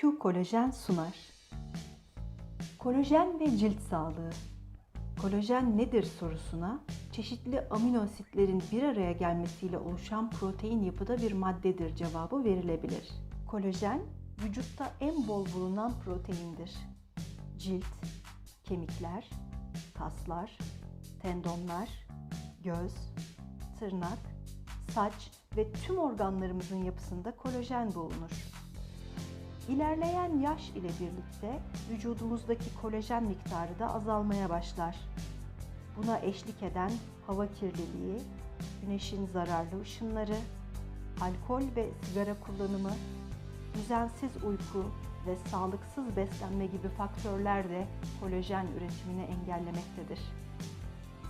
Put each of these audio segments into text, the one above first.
Q kolajen sunar. Kolajen ve cilt sağlığı. Kolajen nedir sorusuna çeşitli amino asitlerin bir araya gelmesiyle oluşan protein yapıda bir maddedir cevabı verilebilir. Kolajen vücutta en bol bulunan proteindir. Cilt, kemikler, kaslar, tendonlar, göz, tırnak, saç ve tüm organlarımızın yapısında kolajen bulunur. İlerleyen yaş ile birlikte vücudumuzdaki kolajen miktarı da azalmaya başlar. Buna eşlik eden hava kirliliği, güneşin zararlı ışınları, alkol ve sigara kullanımı, düzensiz uyku ve sağlıksız beslenme gibi faktörler de kolajen üretimini engellemektedir.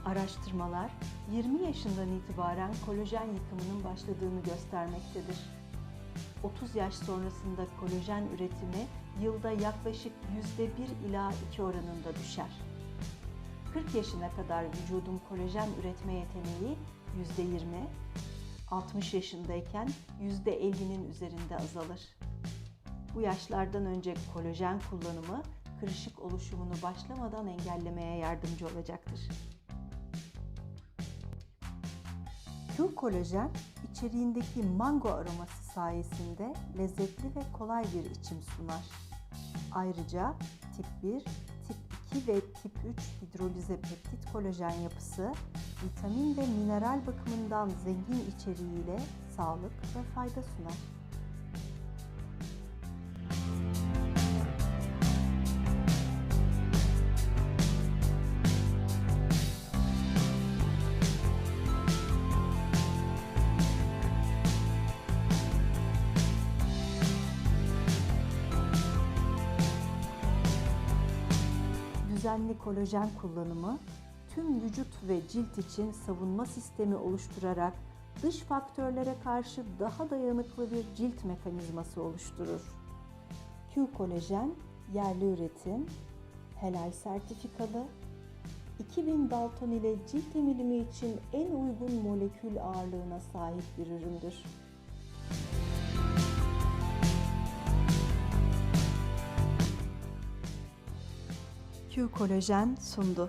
Araştırmalar 20 yaşından itibaren kolajen yıkımının başladığını göstermektedir. 30 yaş sonrasında kolajen üretimi yılda yaklaşık %1 ila 2 oranında düşer. 40 yaşına kadar vücudun kolajen üretme yeteneği %20, 60 yaşındayken %50'nin üzerinde azalır. Bu yaşlardan önce kolajen kullanımı kırışık oluşumunu başlamadan engellemeye yardımcı olacaktır. Q kolajen içeriğindeki mango aroması sayesinde lezzetli ve kolay bir içim sunar. Ayrıca tip 1, tip 2 ve tip 3 hidrolize peptit kolajen yapısı vitamin ve mineral bakımından zengin içeriğiyle sağlık ve fayda sunar. Düzenli kolajen kullanımı tüm vücut ve cilt için savunma sistemi oluşturarak dış faktörlere karşı daha dayanıklı bir cilt mekanizması oluşturur. Q kolajen yerli üretim, helal sertifikalı, 2000 Dalton ile cilt emilimi için en uygun molekül ağırlığına sahip bir üründür. Q kolajen sundu.